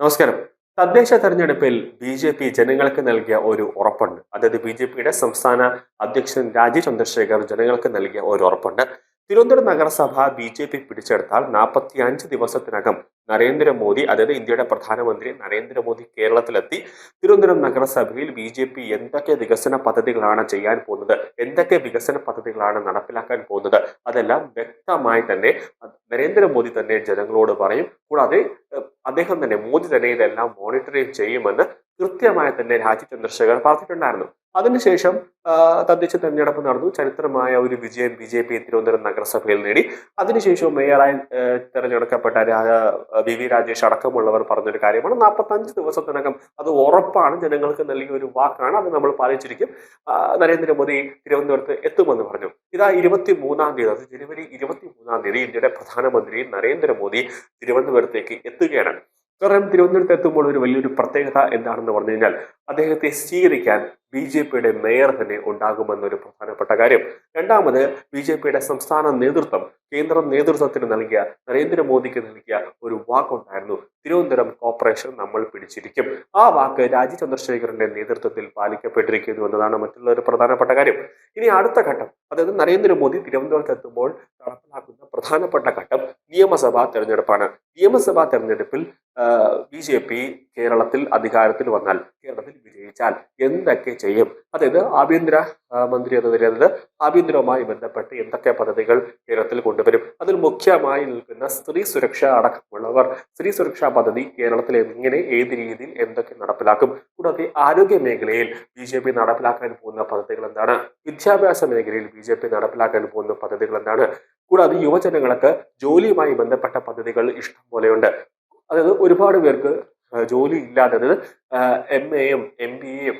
നമസ്കാരം. തദ്ദേശ തെരഞ്ഞെടുപ്പിൽ ബി ജെ പി ജനങ്ങൾക്ക് നൽകിയ ഒരു ഉറപ്പുണ്ട്. അതായത് ബി ജെ പിയുടെ സംസ്ഥാന അധ്യക്ഷൻ രാജീവ് ചന്ദ്രശേഖർ ജനങ്ങൾക്ക് നൽകിയ ഒരു ഉറപ്പുണ്ട്. തിരുവനന്തപുരം നഗരസഭ ബി ജെ പി പിടിച്ചെടുത്താൽ നാൽപ്പത്തി അഞ്ച് ദിവസത്തിനകം നരേന്ദ്രമോദി അതായത് ഇന്ത്യയുടെ പ്രധാനമന്ത്രി നരേന്ദ്രമോദി കേരളത്തിലെത്തി. തിരുവനന്തപുരം നഗരസഭയിൽ ബി ജെ പി എന്തൊക്കെ വികസന പദ്ധതികളാണ് ചെയ്യാൻ പോകുന്നത്? എന്തൊക്കെ വികസന പദ്ധതികളാണ് നടപ്പിലാക്കാൻ പോകുന്നത്? അതെല്ലാം വ്യക്തമായി തന്നെ നരേന്ദ്രമോദി തന്നെ ജനങ്ങളോട് പറയും. കൂടാതെ അദ്ദേഹം തന്നെ മോദി തന്നെ ഇതെല്ലാം മോണിറ്ററിംഗ് ചെയ്യുമെന്ന് കൃത്യമായി തന്നെ രാജ്യ ചന്ദ്രശേഖർ പറഞ്ഞിട്ടുണ്ടായിരുന്നു. അതിനുശേഷം തദ്ദേശ തെരഞ്ഞെടുപ്പ് നടന്നു. ചരിത്രമായ ഒരു വിജയം ബി ജെ പി തിരുവനന്തപുരം നഗരസഭയിൽ നേടി. അതിനുശേഷം മേയറായി തെരഞ്ഞെടുക്കപ്പെട്ട വി വി രാജേഷ് അടക്കമുള്ളവർ പറഞ്ഞൊരു കാര്യമാണ്. നാൽപ്പത്തഞ്ച് ദിവസത്തിനകം അത് ഉറപ്പാണ്. ജനങ്ങൾക്ക് നൽകിയ ഒരു വാക്കാണ്. അത് നമ്മൾ പാലിച്ചിരിക്കും. നരേന്ദ്രമോദി തിരുവനന്തപുരത്ത് എത്തുമെന്ന് പറഞ്ഞു. ഇതാ ഇരുപത്തി മൂന്നാം തീയതി അത് ജനുവരി ഇരുപത്തി മൂന്നാം തീയതി ഇന്ത്യയുടെ പ്രധാനമന്ത്രി നരേന്ദ്രമോദി തിരുവനന്തപുരത്തേക്ക് എത്തുകയാണ്. കാരണം തിരുവനന്തപുരത്ത് എത്തുമ്പോൾ ഒരു വലിയൊരു പ്രത്യേകത എന്താണെന്ന് പറഞ്ഞു കഴിഞ്ഞാൽ അദ്ദേഹത്തെ സ്വീകരിക്കാൻ ബി ജെ പിയുടെ മേയർ തന്നെ ഉണ്ടാകുമെന്നൊരു പ്രധാനപ്പെട്ട കാര്യം. രണ്ടാമത് ബി ജെ പിയുടെ സംസ്ഥാന നേതൃത്വം കേന്ദ്ര നേതൃത്വത്തിന് നൽകിയ നരേന്ദ്രമോദിക്ക് നൽകിയ ഒരു വാക്കുണ്ടായിരുന്നു. തിരുവനന്തപുരം കോർപ്പറേഷൻ നമ്മൾ പിടിച്ചിരിക്കും. ആ വാക്ക് രാജീവ് ചന്ദ്രശേഖരന്റെ നേതൃത്വത്തിൽ പാലിക്കപ്പെട്ടിരിക്കുന്നു എന്നതാണ് മറ്റുള്ള ഒരു പ്രധാനപ്പെട്ട കാര്യം. ഇനി അടുത്ത ഘട്ടം അതായത് നരേന്ദ്രമോദി തിരുവനന്തപുരത്ത് എത്തുമ്പോൾ നടപ്പിലാക്കുന്ന പ്രധാനപ്പെട്ട ഘട്ടം നിയമസഭാ തെരഞ്ഞെടുപ്പാണ്. നിയമസഭാ തെരഞ്ഞെടുപ്പിൽ ബി ജെ പി കേരളത്തിൽ അധികാരത്തിൽ വന്നാൽ കേരളത്തിൽ വിജയിച്ചാൽ എന്തൊക്കെ ചെയ്യും? അതായത് ആഭ്യന്തര മന്ത്രി എന്ന നിലയിൽ ആഭ്യന്തരവുമായി ബന്ധപ്പെട്ട് എന്തൊക്കെ പദ്ധതികൾ കേരളത്തിൽ കൊണ്ടുവരും? അതിൽ മുഖ്യമായി നിൽക്കുന്ന സ്ത്രീ സുരക്ഷ അടക്കമുള്ളവർ സ്ത്രീ സുരക്ഷാ പദ്ധതി കേരളത്തിൽ എങ്ങനെ ഏത് രീതിയിൽ എന്തൊക്കെ നടപ്പിലാക്കും? കൂടാതെ ആരോഗ്യ മേഖലയിൽ ബി ജെ പി നടപ്പിലാക്കാൻ പോകുന്ന പദ്ധതികൾ എന്താണ്? വിദ്യാഭ്യാസ മേഖലയിൽ ബി ജെ പി നടപ്പിലാക്കാൻ പോകുന്ന പദ്ധതികൾ എന്താണ്? കൂടാതെ യുവജനങ്ങൾക്ക് ജോലിയുമായി ബന്ധപ്പെട്ട പദ്ധതികൾ ഇഷ്ടം പോലെയുണ്ട്. അതായത് ഒരുപാട് പേർക്ക് ജോലി ഇല്ലാതെ അതായത് എം എയും എം ബി എയും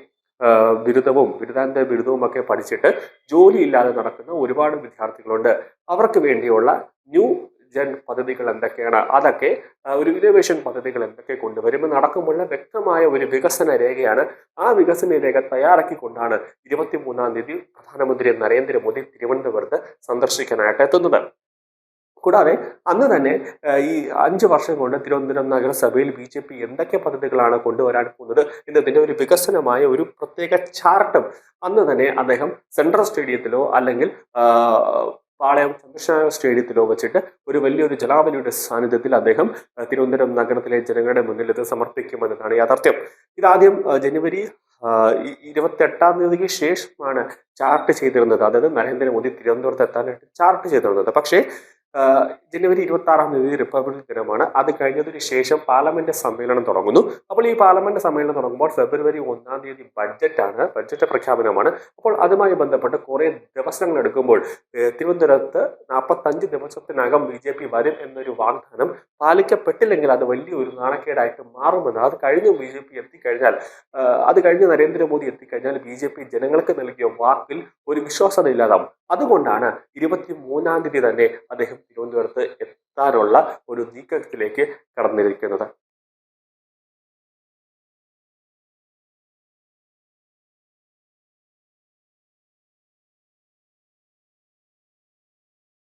ബിരുദവും ബിരുദാനന്തര ബിരുദവും ഒക്കെ പഠിച്ചിട്ട് ജോലി ഇല്ലാതെ നടക്കുന്ന ഒരുപാട് വിദ്യാർത്ഥികളുണ്ട്. അവർക്ക് വേണ്ടിയുള്ള ന്യൂ ജൻ പദ്ധതികൾ എന്തൊക്കെയാണ്? അതൊക്കെ ഒരു ഇന്നോവേഷൻ പദ്ധതികൾ എന്തൊക്കെ കൊണ്ടുവരുമ്പോൾ നടക്കുമ്പോൾ വ്യക്തമായ ഒരു വികസന രേഖയാണ് ആ വികസന രേഖ തയ്യാറാക്കിക്കൊണ്ടാണ് ഇരുപത്തി മൂന്നാം തീയതി പ്രധാനമന്ത്രി നരേന്ദ്രമോദി തിരുവനന്തപുരത്ത് സന്ദർശിക്കാനായിട്ട് എത്തുന്നത്. കൂടാതെ അന്ന് തന്നെ ഈ അഞ്ച് വർഷം കൊണ്ട് തിരുവനന്തപുരം നഗരസഭയിൽ ബി ജെ പി എന്തൊക്കെ പദ്ധതികളാണ് കൊണ്ടുവരാൻ പോകുന്നത് എന്നതിന്റെ ഒരു വികസനമായ ഒരു പ്രത്യേക ചാർട്ടും അന്ന് തന്നെ അദ്ദേഹം സെൻട്രൽ സ്റ്റേഡിയത്തിലോ അല്ലെങ്കിൽ പാളയം ചന്ദ്രശേഖര സ്റ്റേഡിയത്തിലോ വെച്ചിട്ട് ഒരു വലിയൊരു ജലാവലിയുടെ സാന്നിധ്യത്തിൽ അദ്ദേഹം തിരുവനന്തപുരം നഗരത്തിലെ ജനങ്ങളുടെ മുന്നിൽ ഇത് സമർപ്പിക്കുമെന്നതാണ് യാഥാർത്ഥ്യം. ഇതാദ്യം ജനുവരി ഇരുപത്തി എട്ടാം തീയതിക്ക് ശേഷമാണ് ചാർട്ട് ചെയ്തിരുന്നത്. അതായത് നരേന്ദ്രമോദി തിരുവനന്തപുരത്ത് എത്താനായിട്ട് ചാർട്ട് ചെയ്തിരുന്നത്. പക്ഷേ ജനുവരി ഇരുപത്തി ആറാം തീയതി റിപ്പബ്ലിക് ദിനമാണ്. അത് കഴിഞ്ഞതിന് ശേഷം പാർലമെന്റ് സമ്മേളനം തുടങ്ങുന്നു. അപ്പോൾ ഈ പാർലമെന്റ് സമ്മേളനം തുടങ്ങുമ്പോൾ ഫെബ്രുവരി ഒന്നാം തീയതി ബഡ്ജറ്റാണ് ബഡ്ജറ്റ് പ്രഖ്യാപനമാണ്. അപ്പോൾ അതുമായി ബന്ധപ്പെട്ട് കുറെ ദിവസങ്ങൾ എടുക്കുമ്പോൾ തിരുവനന്തപുരത്ത് നാൽപ്പത്തഞ്ച് ദിവസത്തിനകം ബി ജെ പി വരും എന്നൊരു വാഗ്ദാനം പാലിക്കപ്പെട്ടില്ലെങ്കിൽ അത് വലിയൊരു നാണക്കേടായിട്ട് മാറുമെന്ന് അത് കഴിഞ്ഞ് ബി ജെ പി എത്തിക്കഴിഞ്ഞാൽ അത് കഴിഞ്ഞ് നരേന്ദ്രമോദി എത്തിക്കഴിഞ്ഞാൽ ബി ജെ പി ജനങ്ങൾക്ക് നൽകിയ വാക്കിൽ ഒരു വിശ്വാസത ഇല്ലാതാവും. അതുകൊണ്ടാണ് ഇരുപത്തി മൂന്നാം തീയതി തന്നെ അദ്ദേഹം തിരുവനന്തപുരത്ത് എത്താനുള്ള ഒരു നീക്കത്തിലേക്ക് കടന്നിരിക്കുന്നത്.